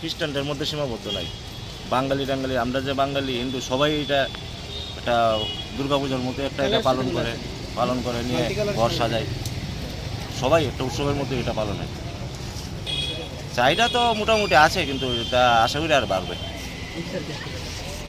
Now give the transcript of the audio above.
খ্রিস্টানদের মধ্যে সীমাবদ্ধ নাই। বাঙালি টাঙ্গালি, আমরা যে বাঙালি, হিন্দু, সবাই এটা একটা দুর্গাপূজার মতো একটা এটা পালন করে পালন করে নিয়ে ঘর সাজায়। সবাই একটা উৎসবের মতো এটা পালন হয়। চাহিদা তো মোটামুটি আছে, কিন্তু এটা আশা করি আর বাড়বে।